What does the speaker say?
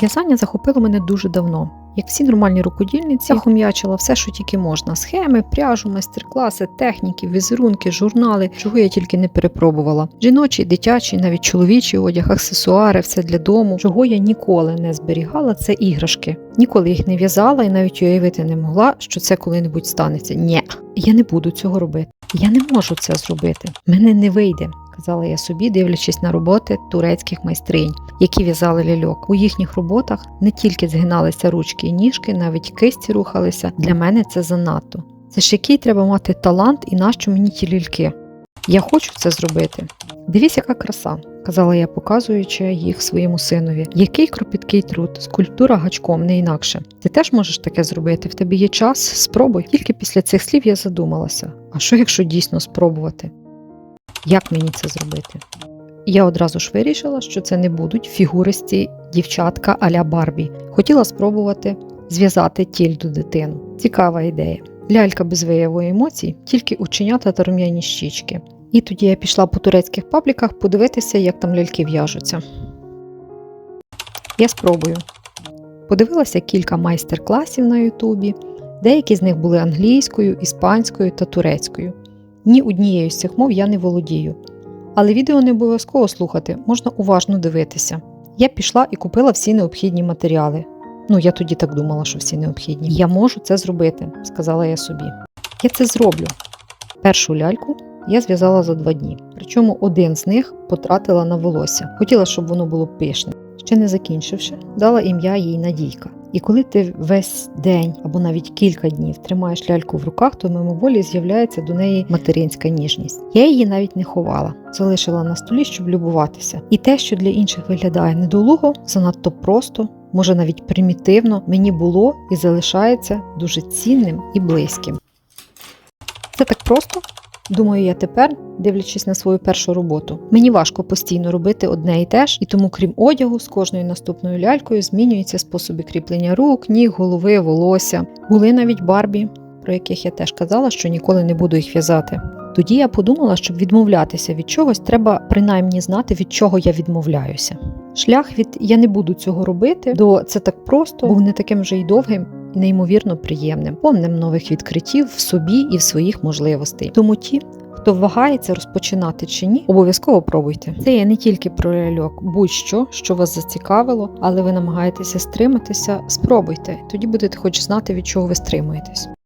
В'язання захопило мене дуже давно. Як всі нормальні рукодільниці, я хом'ячила все, що тільки можна: схеми, пряжу, майстер-класи, техніки, візерунки, журнали, чого я тільки не перепробувала. Жіночий, дитячий, навіть чоловічий одяг, аксесуари, все для дому. Чого я ніколи не зберігала, це іграшки. Ніколи їх не в'язала і навіть уявити не могла, що це коли-небудь станеться. Ні, я не буду цього робити. Я не можу це зробити. Мене не вийде. Казала я собі, дивлячись на роботи турецьких майстринь, які в'язали ляльок. У їхніх роботах не тільки згиналися ручки і ніжки, навіть кисті рухалися. Для мене це занадто. Це ж який треба мати талант і нащо мені ті ляльки? Я хочу це зробити. Дивись, яка краса, казала я, показуючи їх своєму синові. Який кропіткий труд, скульптура гачком, не інакше. Ти теж можеш таке зробити. В тебе є час, спробуй. Тільки після цих слів я задумалася: а що якщо дійсно спробувати? Як мені це зробити? Я одразу ж вирішила, що це не будуть фігуристі дівчатка а-ля Барбі. Хотіла спробувати зв'язати тільду дитину. Цікава ідея. Лялька без вияву емоцій, тільки ученята та рум'яні щічки. І тоді я пішла по турецьких пабліках подивитися, як там ляльки в'яжуться. Я спробую. Подивилася кілька майстер-класів на Ютубі. Деякі з них були англійською, іспанською та турецькою. Ні однією з цих мов я не володію. Але відео не обов'язково слухати, можна уважно дивитися. Я пішла і купила всі необхідні матеріали. Ну, я тоді так думала, що всі необхідні. Я можу це зробити, сказала я собі. Я це зроблю. Першу ляльку я зв'язала за два дні. Причому один з них потратила на волосся. Хотіла, щоб воно було пишне. Ще не закінчивши, дала ім'я їй Надійка. І коли ти весь день або навіть кілька днів тримаєш ляльку в руках, то мимоволі з'являється до неї материнська ніжність. Я її навіть не ховала, залишила на столі, щоб любуватися. І те, що для інших виглядає недолуго, занадто просто, може навіть примітивно, мені було і залишається дуже цінним і близьким. Це так просто. Думаю, я тепер, дивлячись на свою першу роботу, мені важко постійно робити одне і те ж, і тому, крім одягу, з кожною наступною лялькою змінюються способи кріплення рук, ніг, голови, волосся. Були навіть барбі, про яких я теж казала, що ніколи не буду їх в'язати. Тоді я подумала, щоб відмовлятися від чогось, треба принаймні знати, від чого я відмовляюся. Шлях від я не буду цього робити до це так просто був не таким вже й довгим неймовірно приємним, повним нових відкриттів в собі і в своїх можливостей. Тому ті, хто вагається розпочинати чи ні, обов'язково пробуйте. Це є не тільки про ляльок, будь-що, що вас зацікавило, але ви намагаєтеся стриматися, спробуйте. Тоді будете хоч знати, від чого ви стримуєтесь.